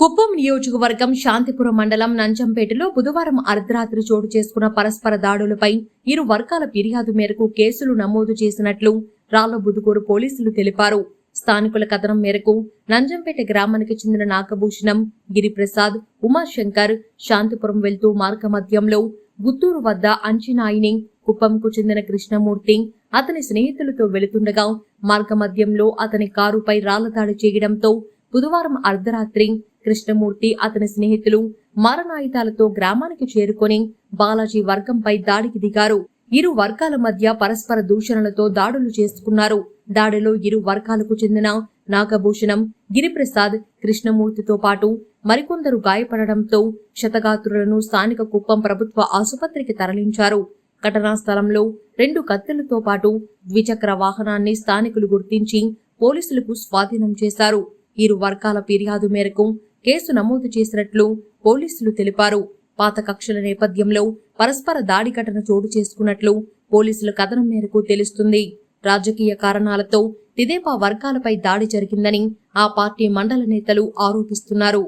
కుప్పం నియోజకవర్గం శాంతిపురం మండలం నంజంపేటలో బుధవారం అర్ధరాత్రి చోటు చేసుకున్న పరస్పర దాడులపై ఇరు వర్గాల ఫిర్యాదు మేరకు కేసులు నమోదు చేసినట్లు రాళ్ళబుదుకూరు పోలీసులు తెలిపారు. స్థానికుల కథనం మేరకు నంజంపేట గ్రామానికి చెందిన నాగభూషణం గిరిప్రసాద్ ఉమాశంకర్ శాంతిపురం వెళ్తూ మార్గమధ్యంలో గుత్తూరు వద్ద అంచినాయిని కుప్పంకు చెందిన కృష్ణమూర్తి అతని స్నేహితులతో వెళుతుండగా మార్గమధ్యంలో అతని కారుపై రాళ్ళ దాడి చేయడంతో బుధవారం అర్ధరాత్రి కృష్ణమూర్తి అతని స్నేహితులు మారణాయుధాలతో గ్రామానికి చేరుకొని బాలాజీ వర్గంపై దాడికి దిగారు. ఇరు వర్గాల మధ్య పరస్పర దూషణలతో దాడులు చేసుకున్నారు. దాడిలో ఇరు వర్గాలకు చెందిన నాగభూషణం గిరిప్రసాద్ కృష్ణమూర్తితో పాటు మరికొందరు గాయపడడంతో క్షతగాత్రులను స్థానిక కుప్పం ప్రభుత్వ ఆసుపత్రికి తరలించారు. ఘటనా స్థలంలో రెండు కత్తులతో పాటు ద్విచక్ర వాహనాన్ని స్థానికులు గుర్తించి పోలీసులకు స్వాధీనం చేశారు. ఇరు వర్గాల ఫిర్యాదు మేరకు కేసు నమోదు చేసినట్లు పోలీసులు తెలిపారు. పాత కక్షల నేపథ్యంలో పరస్పర దాడి ఘటన చోటు చేసుకున్నట్లు పోలీసుల కథనం మేరకు తెలుస్తుంది. రాజకీయ కారణాలతో తిదేపా వర్గాలపై దాడి జరిగిందని ఆ పార్టీ మండల నేతలు ఆరోపిస్తున్నారు.